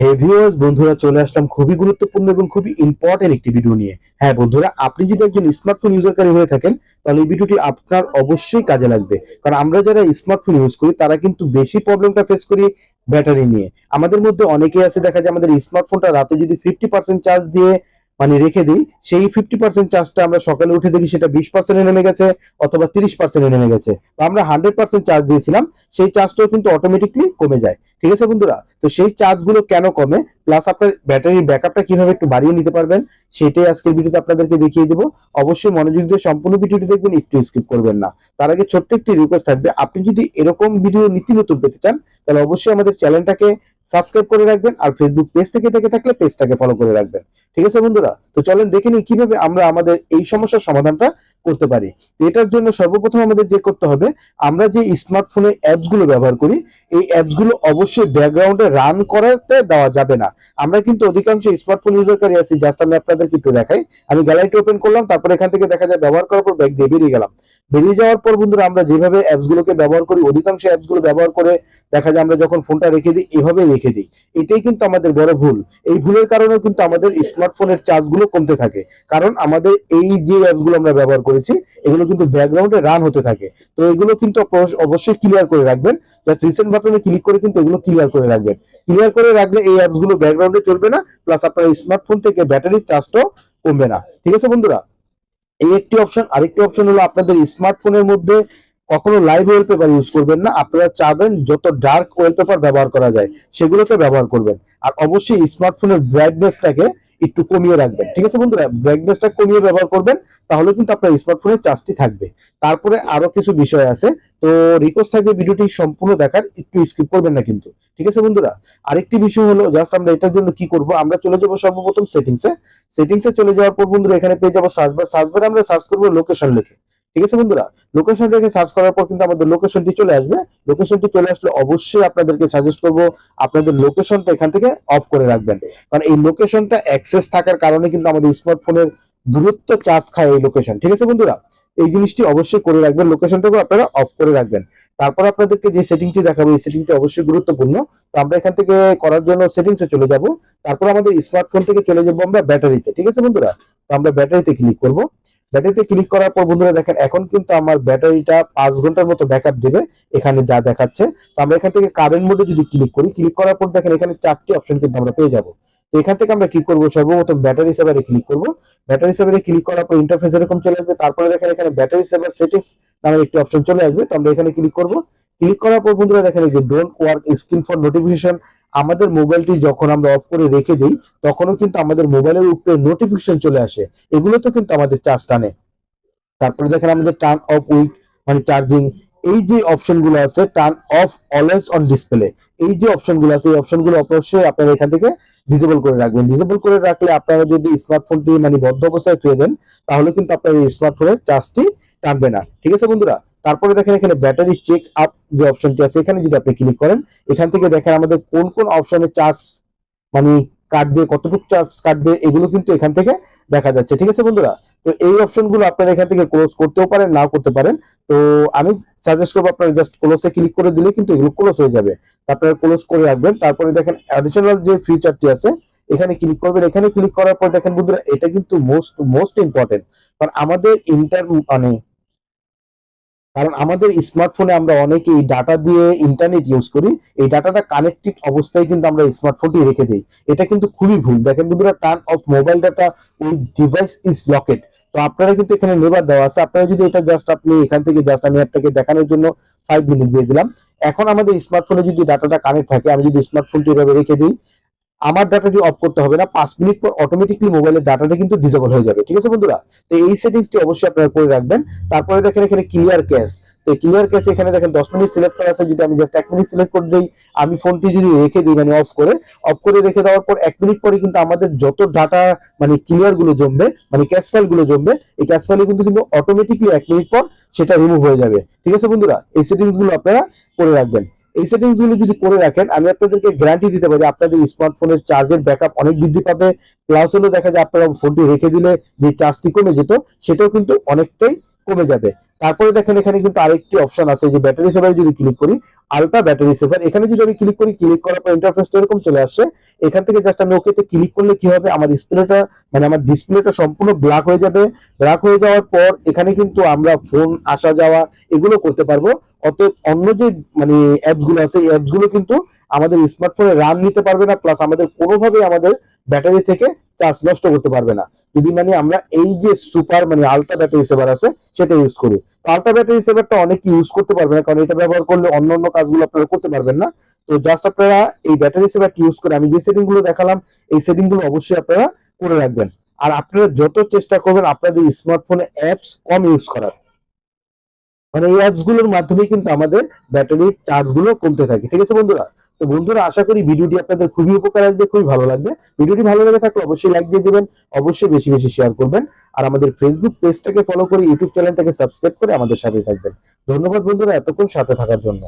হেভিওয়ার্স বন্ধুরা, চলে আসলাম খুবই গুরুত্বপূর্ণ এবং খুবই ইম্পর্টেন্ট একটি ভিডিও নিয়ে। হ্যাঁ বন্ধুরা, আপনি যদি একজন স্মার্টফোন ইউজারকারী হয়ে থাকেন, তাহলে এই ভিডিওটি আপনার অবশ্যই কাজে লাগবে। কারণ আমরা যারা স্মার্টফোন ইউজ করি, তারা কিন্তু বেশি প্রবলেমটা ফেস করি ব্যাটারি নিয়ে। আমাদের মধ্যে অনেকেই আছে, দেখা যায় আমাদের স্মার্টফোনটা রাতে যদি ফিফটি পার্সেন্ট চার্জ দিয়ে মানে রেখে দিই, সেই ফিফটি পার্সেন্ট চার্জটা আমরা সকালে উঠে দেখি সেটা বিশ পার্সেন্টে নেমে গেছে অথবা তিরিশ পার্সেন্টে নেমে গেছে। আমরা হান্ড্রেড পার্সেন্ট চার্জ দিয়েছিলাম, সেই চার্জটাও কিন্তু অটোমেটিকলি কমে যায়। ঠিক আছে বন্ধুরা? তো সেই চার্জগুলো কেন কমে? প্লাস আপনার ব্যাটারির ব্যাকআপটা কীভাবে একটু বাড়িয়ে নিতে পারবেন, সেটাই আজকের ভিডিওতে আপনাদেরকে দেখিয়ে দেবো। অবশ্যই মনোযোগ দিয়ে সম্পূর্ণ ভিডিওটি দেখবেন, একটু স্কিপ করবেন না। তার আগে ছোট্ট একটি রিকোয়েস্ট থাকবে, আপনি যদি এরকম ভিডিও নীতি নতুন পেতে চান, তাহলে অবশ্যই আমাদের চ্যানেলটাকে সাবস্ক্রাইব করে রাখবেন আর ফেসবুক পেজ থেকে দেখে থাকলে পেজটাকে ফলো করে রাখবেন। ঠিক আছে বন্ধুরা? তো চলেন দেখে নিই কীভাবে আমরা আমাদের এই সমস্যার সমাধানটা করতে পারি। এটার জন্য সর্বপ্রথম আমাদের যে করতে হবে, আমরা যে স্মার্টফোনে অ্যাপসগুলো ব্যবহার করি, এই অ্যাপসগুলো অবশ্যই ব্যাকগ্রাউন্ডে রান করাতে দেওয়া যাবে না। আমরা কিন্তু অধিকাংশ স্মার্টফোন ইউজারকারী আছি জাস্ট আমি আপনাদেরকে একটু দেখাই। আমি গ্যালারিটি ওপেন করলাম, তারপর এখান থেকে দেখা যায় ব্যবহার করার পর ব্যাগ দিয়ে বেরিয়ে গেলাম। বেরিয়ে যাওয়ার পর বন্ধুরা আমরা যেভাবে অ্যাপস গুলোকে ব্যবহার করি, অধিকাংশ অ্যাপসগুলো ব্যবহার করে দেখা যায় আমরা যখন ফোনটা রেখে দিই এভাবে রেখে দিই। এটাই কিন্তু আমাদের বড় ভুল। এই ভুলের কারণে কিন্তু আমাদের স্মার্টফোনের চার্জগুলো কমতে থাকে। কারণ আমাদের এই যে অ্যাপসগুলো আমরা ব্যবহার করেছি, এগুলো কিন্তু ব্যাকগ্রাউন্ডে রান হতে থাকে। তো এগুলো কিন্তু অবশ্যই ক্লিয়ার করে রাখবেন। জাস্ট রিসেন্ট বাটনে ক্লিক করে কিন্তু এগুলো ক্লিয়ার করে রাখবেন। ক্লিয়ার করে রাখলে এই অ্যাপসগুলো ব্যাকগ্রাউন্ডে চলবে না প্লাস আপনার স্মার্টফোন থেকে ব্যাটারির চার্জটাও কমবে না। ঠিক আছে বন্ধুরা? এই একটি অপশন আরেকটি অপশন হলো আপনাদের স্মার্টফোনের মধ্যে কখনো লাইভ ওয়েলপেপার ইউজ করবেন না। আপনারা চাবেন যত ডার্ক ওয়েলপেপার ব্যবহার করা যায়, সেগুলোকে ব্যবহার করবেন। আর অবশ্যই স্মার্টফোনের ব্রাইটনেসটাকে একটু কমিয়ে রাখবেন। ঠিক আছে বন্ধুরা? ব্রাইটনেসটা কমিয়ে ব্যবহার করবেন, তাহলে কিন্তু আপনার স্মার্টফোনের চার্জটি থাকবে। তারপরে আরও কিছু বিষয় আছে। তো রিকোয়েস্ট থাকবে ভিডিওটি সম্পূর্ণ দেখার, একটু স্কিপ করবেন না কিন্তু। ঠিক আছে বন্ধুরা? আরেকটি বিষয় হলো জাস্ট আমরা এটার জন্য কি করব? আমরা চলে যাব সর্বপ্রথম সেটিংসে সেটিংসে চলে যাওয়ার পর বন্ধুরা, এখানে পেয়ে যাব সার্চ বার সার্চ বারে আমরা সার্চ করব লোকেশন লিখে। ঠিক আছে বন্ধুরা? লোকেশন রেখে সার্চ করার পর কিন্তু আমাদের লোকেশনটি চলে আসবে। লোকেশনটি চলে আসলে অবশ্যই আপনাদেরকে সাজেস্ট করব, আপনাদের লোকেশনটা এখান থেকে অফ করে রাখবেন। কারণ এই লোকেশনটা অ্যাক্সেস থাকার কারণে কিন্তু আমাদের স্মার্টফোনের দূরত্ব চার্জ খায় এই লোকেশন ঠিক আছে বন্ধুরা? এই জিনিসটি অবশ্যই করে রাখবেন লোকেশনটাকে আপনারা অফ করে রাখবেন। তারপর আপনাদেরকে যে সেটিংটি দেখাবো, এই সেটিংটি অবশ্যই গুরুত্বপূর্ণ। তো আমরা এখান থেকে করার জন্য সেটিংসে চলে যাব। তারপর আমাদের স্মার্টফোন থেকে চলে যাব আমরা ব্যাটারিতে ঠিক আছে বন্ধুরা? তো আমরা ব্যাটারিতে ক্লিক করব। ব্যাটারিতে ক্লিক করার পর বন্ধুরা দেখেন, এখন কিন্তু আমার ব্যাটারিটা পাঁচ ঘণ্টার মতো ব্যাকআপ দিবে এখানে যা দেখাচ্ছে। তো আমরা এখান থেকে কারেন্ট মোডে যদি ক্লিক করি ক্লিক করার পর দেখেন এখানে চারটি অপশন কিন্তু আমরা পেয়ে যাব। তো এখান থেকে আমরা কি করব? সর্বপ্রথম ব্যাটারি সেভারে ক্লিক করব। ব্যাটারি সেভারে ক্লিক করার পর ইন্টারফেস এরকম চলে আসবে। তারপরে দেখেন এখানে ব্যাটারি সেভার সেটিংস নামের একটি অপশন চলে আসবে। তো আমরা এখানে ক্লিক করব। ক্লিক করার পর বন্ধুরা দেখেন এই যে don't work screen for notification আমাদের মোবাইলটি যখন আমরা অফ করে রেখে দিই, তখনও কিন্তু আমাদের মোবাইলের উপরে নোটিফিকেশন চলে আসে। এগুলো তো কিন্তু আমাদের চার্জ টানে। তারপরে দেখেন আমাদের টার্ন অফ উইক মানে চার্জিং এই যে অপশনগুলো আছে turn off always on display এই যে অপশনগুলো আছে, এই অপশনগুলো অবশ্যই আপনারা এখান থেকে ডিসেবল করে রাখবেন। ডিসেবল করে রাখলে আপনারা যদি স্মার্টফোনটি মানে বদ্ধ অবস্থায় থুয়ে দেন, তাহলে কিন্তু আপনার এই স্মার্টফোনের চার্জটি টানবে না। ঠিক আছে বন্ধুরা? তারপরে দেখেন এখানে ব্যাটারি চেক আপ যে অপশনটি আছে, এখানে যদি আপনি ক্লিক করেন, এখান থেকে দেখেন আমাদের কোন কোন অপশনে চার্জ মানে কাটবে, কতটুকু চার্জ কাটবে, এগুলো কিন্তু এখান থেকে দেখা যাচ্ছে, ঠিক আছে বন্ধুরা? তো এই অপশনগুলো আপনারা এখান থেকে ক্লোজ করতেও পারেন, নাও করতে পারেন। তো আমি সাজেস্ট করব আপনারা জাস্ট ক্লোজে ক্লিক করে দিলে কিন্তু এগুলো ক্লোজ হয়ে যাবে। আপনারা ক্লোজ করে রাখবেন, তারপরে দেখেন অ্যাডিশনাল যে ফিচারটি আছে, এখানে ক্লিক করবেন। এখানে ক্লিক করার পর দেখেন বন্ধুরা, এটা কিন্তু মোস্ট মোস্ট ইম্পর্টেন্ট কারণ আমাদের ইন্টার মানে কারণ আমাদের স্মার্টফোনে আমরা অনেকে এই ডাটা দিয়ে ইন্টারনেট ইউজ করি, এই ডাটাটা কানেক্টেড অবস্থায় কিন্তু আমরা স্মার্টফোনটি রেখে দিই। এটা কিন্তু খুবই ভুল। দেখেন বন্ধুরা টার্ন অফ মোবাইল ডাটা ওই ডিভাইস ইজ লকেড তো আপনারা কিন্তু এখানে নেবার দেওয়া আছে। আপনারা যদি এটা জাস্ট আপনি এখান থেকে জাস্ট আমি আপনাকে দেখানোর জন্য ফাইভ মিনিট দিয়ে দিলাম। এখন আমাদের স্মার্টফোনে যদি ডাটাটা কানেক্ট থাকে, আমি যদি স্মার্টফোনটি এভাবে রেখে দিই আমার ডাটাটি অফ করতে হবে না, পাঁচ মিনিট পর অটোমেটিকলি মোবাইলের ডাটাটা কিন্তু ডিসেবল হয়ে যাবে, ঠিক আছে বন্ধুরা? তো এই সেটিংসটি অবশ্যই আপনারা করে রাখবেন। তারপরে দেখেন এখানে ক্লিয়ার ক্যাশ তো ক্লিয়ার ক্যাশ এখানে দেখেন দশ মিনিট সিলেক্ট করা আছে, যদি আমি জাস্ট এক মিনিট সিলেক্ট করে দিই, আমি ফোনটি যদি রেখে দিই মানে অফ করে অফ করে রেখে দেওয়ার পর এক মিনিট পরে কিন্তু আমাদের যত ডাটা মানে ক্লিয়ারগুলো জমবে মানে ক্যাশ ফাইলগুলো জমবে, এই ক্যাশ ফাইলে কিন্তু কিন্তু অটোমেটিকলি এক মিনিট পর সেটা রিমুভ হয়ে যাবে, ঠিক আছে বন্ধুরা? এই সেটিংসগুলো আপনারা করে রাখবেন। এই সেটিংসগুলো যদি করে রাখেন, আমি আপনাদেরকে গ্যারান্টি দিতে পারি, আপনাদের স্মার্টফোনের চার্জের ব্যাকআপ অনেক বৃদ্ধি পাবে। প্লাস হলো দেখা যায় আপনারা ফোনটি রেখে দিলে যে চার্জটি কমে যেত, সেটাও কিন্তু অনেকটাই কমে যাবে। তারপরে দেখেন এখানে কিন্তু আরেকটি অপশন আছে যে ব্যাটারি সেভারে যদি ক্লিক করি আলট্রা ব্যাটারি সেভার এখানে যদি আমি ক্লিক করি ক্লিক করার পর ইন্টারফেসটা এরকম চলে আসছে এখান থেকে জাস্ট আমি ওকেতে ক্লিক করলে কি হবে? আমার ডিসপ্লেটা মানে আমার ডিসপ্লেটা সম্পূর্ণ ব্ল্যাক হয়ে যাবে। ব্ল্যাক হয়ে যাওয়ার পর এখানে কিন্তু আমরা ফোন আসা যাওয়া এগুলো করতে পারব। অতএব অন্য যে মানে অ্যাপসগুলো আছে, এই অ্যাপসগুলো কিন্তু আমাদের স্মার্টফোনে রান নিতে পারবে না প্লাস আমাদের কোনোভাবেই আমাদের ব্যাটারি থেকে চার্জ নষ্ট করতে পারবে না। যদি মানে আমরা এই যে সুপার মানে আলট্রা ব্যাটারি সেভার আছে, সেটা ইউজ করি। তো আলট্রা ব্যাটারি সেভারটা অনেক ইউজ করতে পারবে না, কারণ এটা ব্যবহার করলে অন্য অন্য কাজগুলো আপনারা করতে পারবেন না। তো জাস্ট আপনারা এই ব্যাটারি সেভারটি ইউজ করে, আমি যে সেটিংগুলো দেখালাম, এই সেটিংগুলো অবশ্যই আপনারা করে রাখবেন। আর আপনারা যত চেষ্টা করবেন, আপনাদের স্মার্টফোনে অ্যাপস কম ইউজ করার। মানে এই অ্যাপসগুলোর মাধ্যমে কিন্তু আমাদের ব্যাটারির চার্জগুলো কমতে থাকে, ঠিক আছে বন্ধুরা? তো বন্ধুরা, আশা করি ভিডিওটি আপনাদের খুবই উপকার আসবে, খুবই ভালো লাগবে। ভিডিওটি ভালো লেগে থাকলে অবশ্যই লাইক দিয়ে দেবেন, অবশ্যই বেশি বেশি শেয়ার করবেন। আর আমাদের ফেসবুক পেজটাকে ফলো করে ইউটিউব চ্যানেলটাকে সাবস্ক্রাইব করে আমাদের সাথে থাকবেন। ধন্যবাদ বন্ধুরা, এতক্ষণ সাথে থাকার জন্য।